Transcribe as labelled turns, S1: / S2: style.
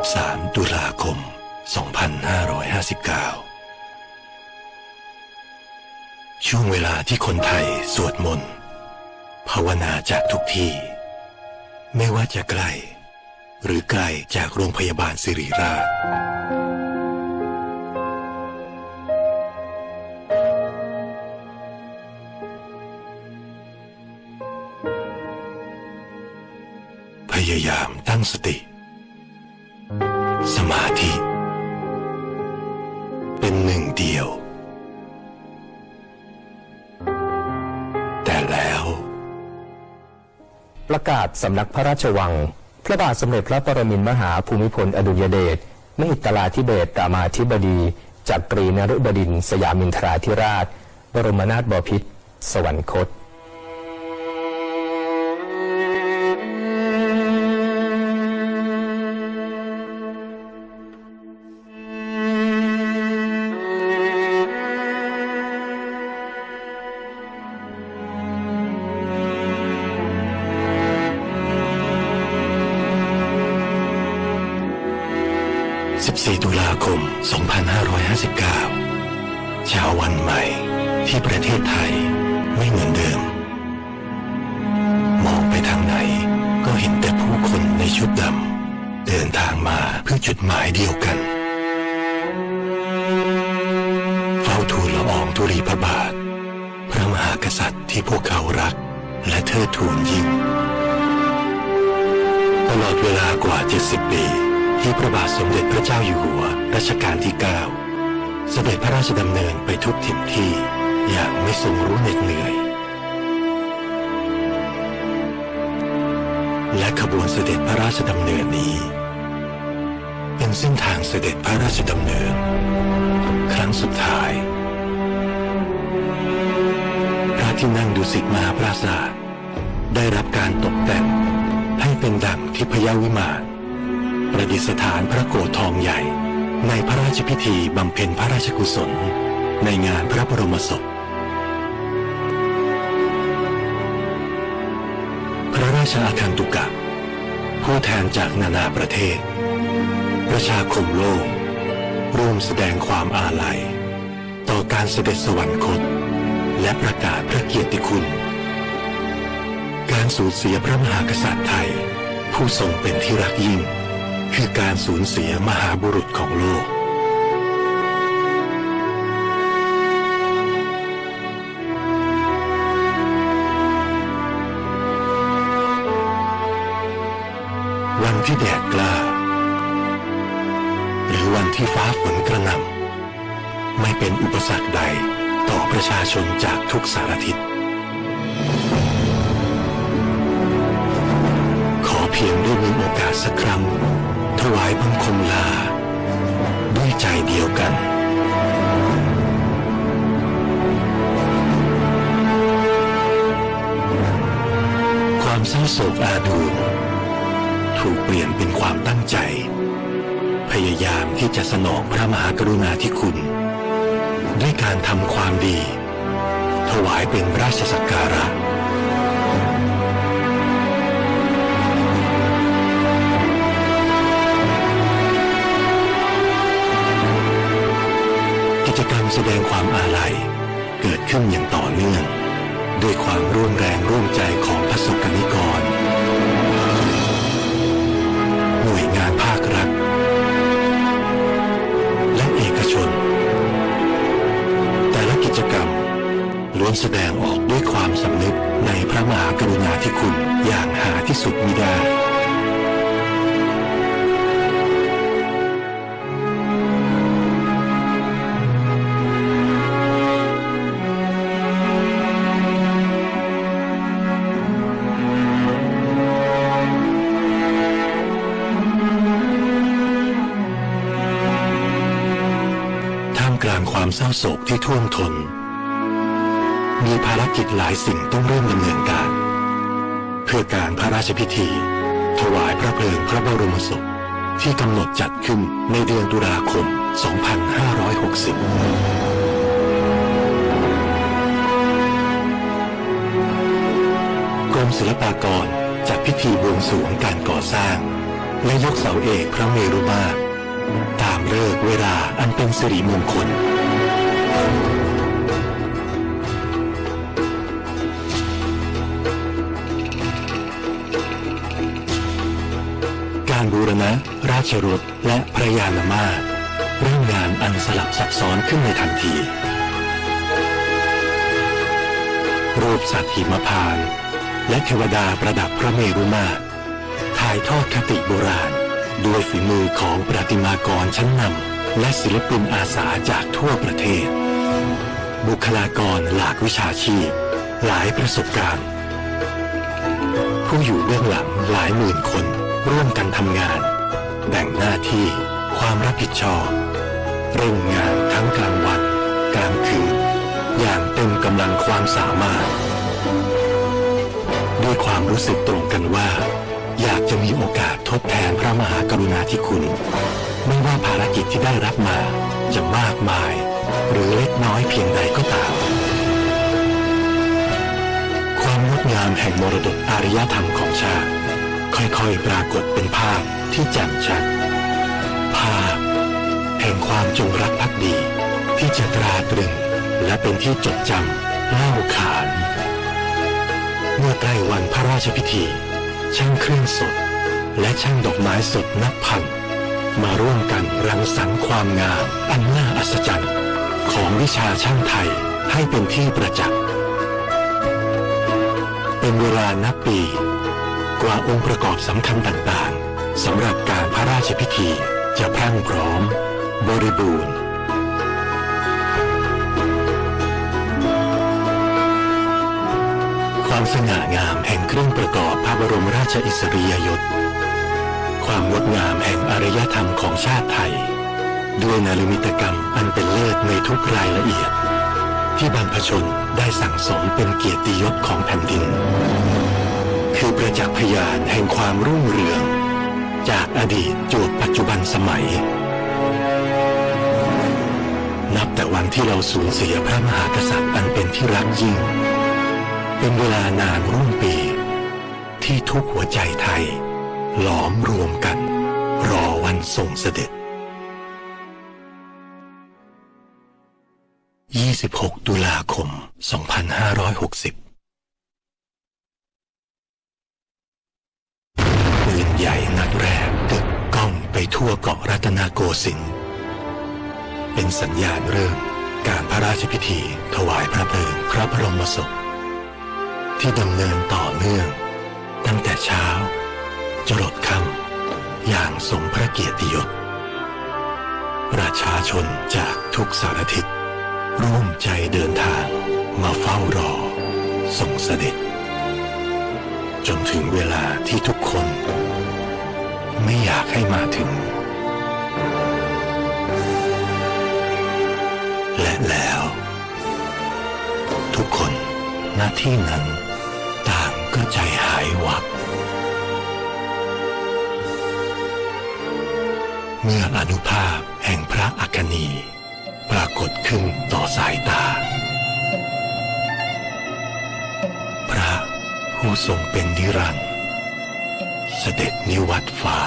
S1: 13 ตุลาคม 2559 ช่วงเวลาที่คนไทยสวดมนต์ภาวนาจากทุกที่ ไม่ว่าจะใกล้หรือไกลจากโรงพยาบาลสิริราช พยายามตั้งสติ ป
S2: ระกาศสำนักพระราชวัง พระบาทสมเด็จพระปรมินทรมหาภูมิพลอดุลยเดชมหิตลาธิเบศรามาธิบดีจักรีนรุบดินสยามินทราธิราช บรมนาถบพิตรสวรรคต
S1: 14 ตุลาคม 2559 เช้าวันใหม่ที่ประเทศไทยไม่เหมือนเดิม มองไปทางไหนก็เห็นแต่ผู้คนในชุดดำเดินทางมาเพื่อจุดหมายเดียวกัน เฝ้าทูลละอองธุลีพระบาท พระมหากษัตริย์ที่พวกเขารัก และเทิดทูนยิ่ง ตลอดเวลากว่า 70 ปี ที่พระบาทสมเด็จพระเจ้าอยู่หัวรัชกาลที่ 9 เสด็จพระราชดำเนินไปทุกถิ่นที่อย่างไม่ทรงรู้เหน็ดเหนื่อย และขบวนเสด็จพระราชดำเนินนี้ เป็นเส้นทางเสด็จพระราชดำเนิน ครั้งสุดท้าย พระที่นั่งดุสิตมหาปราสาทได้รับการตกแต่งให้เป็นดังทิพยวิมาน ประดิษฐานพระโกรธทองใหญ่ ในพระราชพิธีบำเพ็ญพระราชกุศล ในงานพระบรมศพ พระราชอาคันตุกะ ผู้แทนจากนานาประเทศ ประชาคมโลก ร่วมแสดงความอาลัย ต่อการเสด็จสวรรคต และประกาศพระเกียรติคุณการสูญเสียพระมหากษัตริย์ไทย ผู้ทรงเป็นที่รักยิ่ง คือการสูญเสียมหาบุรุษของโลก วันที่แดดกล้า หรือวันที่ฟ้าฝนกระหน่ำไม่เป็นอุปสรรคใดต่อประชาชนจากทุกสารทิศขอเพียงได้มีโอกาสสักครั้ง ถวายบังคมลา ด้วยใจเดียวกันความเศร้าโศกอาดูลถูกเปลี่ยนเป็นความตั้งใจ พยายามที่จะสนองพระมหากรุณาธิคุณ ด้วยการทำความดี ถวายเป็นราชสักการะ ดงความอาลัยเกิดขึ้นอย่างต่อเนื่อง ด้วยความร่วมแรงร่วมใจของพระสงฆ์นิกร กลางความเศร้าโศกที่ท่วมทน มีภารกิจหลายสิ่งต้องเริ่มดำเนินการ เพื่อการพระราชพิธี ถวายพระเพลิงพระบรมศพที่กำหนดจัดขึ้นในเดือนตุลาคม 2560กรมศิลปากรจัดพิธีบวงสรวงการก่อสร้าง และยกเสาเอกพระเมรุมาตร ตามเลิกเวลาอันเป็นสิริมงคล การบูรณะ ราชรถและพระยานมาตรเริ่มงานอันสลับซับซ้อนขึ้นในทันที รูปสัตว์หิมพานต์และเทวดาประดับพระเมรุมาตรถ่ายทอดคติโบราณ ด้วยฝีมือของประติมากรชั้นนำและศิลปินอาสาจากทั่วประเทศ บุคลากรหลากวิชาชีพ หลายประสบการณ์ ผู้อยู่เบื้องหลังหลายหมื่นคน ร่วมกันทำงาน แบ่งหน้าที่ ความรับผิดชอบเร่งงานทั้งกลางวันกลางคืน อย่างเต็มกำลังความสามารถ ด้วยความรู้สึกตรงกันว่า อยากจะมีโอกาสทดแทนพระมหากรุณาธิคุณ ไม่ว่าภารกิจที่ได้รับมาจะมากมาย หรือเล็กน้อยเพียงใดก็ตาม ความงดงามแห่งมรดกอารยธรรมของชาติ ค่อยๆปรากฏเป็นภาพที่แจ่มชัด ภาพ แห่งความจงรักภักดี ที่จะตราตรึง และเป็นที่จดจำเล่าขาน เมื่อใกล้วันพระราชพิธี ช่างเครื่องสด และช่างดอกไม้สดนับพัน มาร่วมกันรังสรรค์ความงามอันน่าอัศจรรย์ ของวิชาช่างไทยให้เป็นที่ประจักษ์ เป็นเวลานับปี กว่าองค์ประกอบสำคัญต่างๆสำหรับการพระราชพิธีจะพรั่งพร้อม บริบูรณ์ ความสง่างามแห่งเครื่องประกอบพระบรมราชอิสริยยศ ความงดงามแห่งอารยธรรมของชาติไทย ด้วยนาริมิตกรรมอันเป็นเลิศในทุกรายละเอียด ที่บรรพชนได้สั่งสมเป็นเกียรติยศของแผ่นดิน คือประจักษ์พยานแห่งความรุ่งเรือง จากอดีตจวบปัจจุบันสมัย นับแต่วันที่เราสูญเสียพระมหากษัตริย์อันเป็นที่รักยิ่ง เป็นเวลานานร่วมปี ที่ทุกหัวใจไทย หลอมรวมกัน รอวันทรงเสด็จ 26 ตุลาคม 2560ปืนใหญ่นัดแรกกึกก้องไปทั่วเกาะรัตนโกสินทร์เป็นสัญญาณเริ่มการพระราชพิธีถวายพระเพลิงพระบรมศพ ที่ดำเนินต่อเนื่อง ตั้งแต่เช้า จรดค่ำอย่างสมพระเกียรติยศ ประชาชนจากทุกสารทิศร่วมใจเดินทางมาเฝ้ารอทรงเสด็จ จนถึงเวลาที่ทุกคน ไม่อยากให้มาถึง และแล้ว ทุกคนหน้าที่นั้น มื่ออนุภาพแห่งพระอัคนี ปรากฏขึ้นต่อสายตา พระผู้ทรงเป็นนิรันดร์เสด็จนิวัตฟ้า